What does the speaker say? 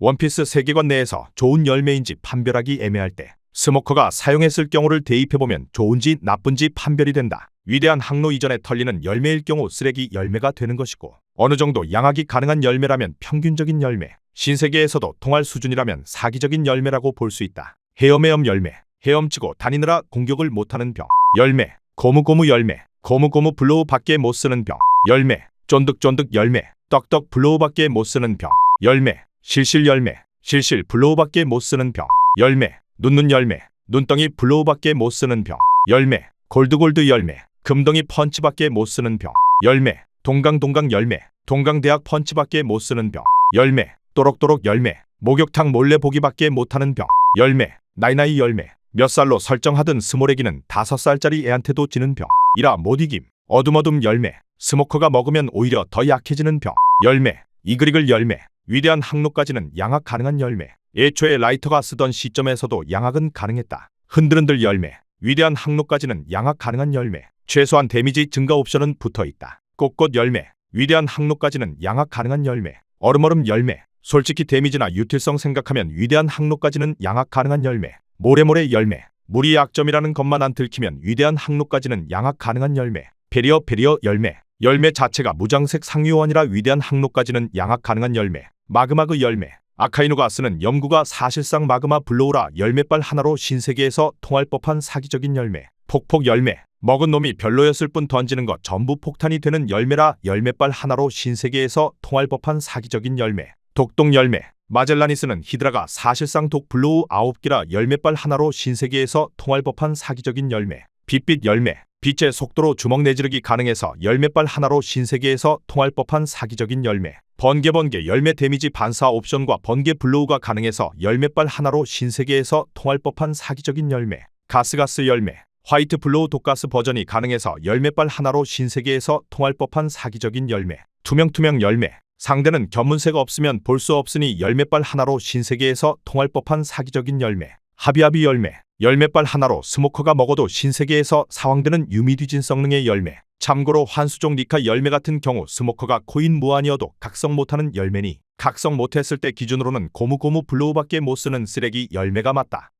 원피스 세계관 내에서 좋은 열매인지 판별하기 애매할 때 스모커가 사용했을 경우를 대입해보면 좋은지 나쁜지 판별이 된다. 위대한 항로 이전에 털리는 열매일 경우 쓰레기 열매가 되는 것이고 어느 정도 양악이 가능한 열매라면 평균적인 열매, 신세계에서도 통할 수준이라면 사기적인 열매라고 볼 수 있다. 헤엄헤엄 열매, 헤엄치고 다니느라 공격을 못하는 병, 열매, 고무고무 열매, 고무고무 블로우 밖에 못 쓰는 병, 열매, 쫀득쫀득 열매, 떡떡 블로우 밖에 못 쓰는 병, 열매, 실실 열매, 실실 블로우 밖에 못 쓰는 병, 열매, 눈눈 열매, 눈덩이 블로우 밖에 못 쓰는 병, 열매, 골드골드 열매, 금덩이 펀치밖에 못 쓰는 병, 열매, 동강동강 열매, 동강대학 펀치밖에 못 쓰는 병, 열매, 또록또록 열매, 목욕탕 몰래 보기밖에 못하는 병, 열매, 나이나이 열매, 몇 살로 설정하든 스모레기는 다섯 살짜리 애한테도 지는 병, 이라 못 이김, 어둠어둠 열매, 스모커가 먹으면 오히려 더 약해지는 병, 열매, 이글이글 열매, 위대한 항로까지는 양악 가능한 열매, 애초에 라이터가 쓰던 시점에서도 양악은 가능했다. 흔들흔들 열매, 위대한 항로까지는 양악 가능한 열매, 최소한 데미지 증가 옵션은 붙어 있다. 꽃꽃 열매, 위대한 항로까지는 양악 가능한 열매, 얼음얼음 열매, 솔직히 데미지나 유틸성 생각하면 위대한 항로까지는 양악 가능한 열매, 모래모래 열매, 물이 약점이라는 것만 안 들키면 위대한 항로까지는 양악 가능한 열매, 베리어 베리어 열매, 열매 자체가 무장색 상류원이라 위대한 항로까지는 양악 가능한 열매, 마그마그 열매, 아카이누가 쓰는 염구가 사실상 마그마 블로우라 열매빨 하나로 신세계에서 통할 법한 사기적인 열매, 폭폭 열매, 먹은 놈이 별로였을 뿐 던지는 것 전부 폭탄이 되는 열매라 열매빨 하나로 신세계에서 통할 법한 사기적인 열매, 독독 열매, 마젤라니스는 히드라가 사실상 독 블로우 9개라 열매빨 하나로 신세계에서 통할 법한 사기적인 열매, 빛빛 열매, 빛의 속도로 주먹 내지르기 가능해서 열매빨 하나로 신세계에서 통할 법한 사기적인 열매, 번개 번개 열매 데미지 반사 옵션과 번개 블로우가 가능해서 열매빨 하나로 신세계에서 통할 법한 사기적인 열매, 가스가스 열매, 화이트 블로우 독가스 버전이 가능해서 열매빨 하나로 신세계에서 통할 법한 사기적인 열매, 투명투명 열매, 상대는 견문세가 없으면 볼 수 없으니 열매빨 하나로 신세계에서 통할 법한 사기적인 열매, 하비하비 열매, 열매빨 하나로 스모커가 먹어도 신세계에서 사왕되는 유미뒤진 성능의 열매. 참고로 환수종 니카 열매 같은 경우 스모커가 코인 무한이어도 각성 못하는 열매니 각성 못했을 때 기준으로는 고무고무 블로우밖에 못 쓰는 쓰레기 열매가 맞다.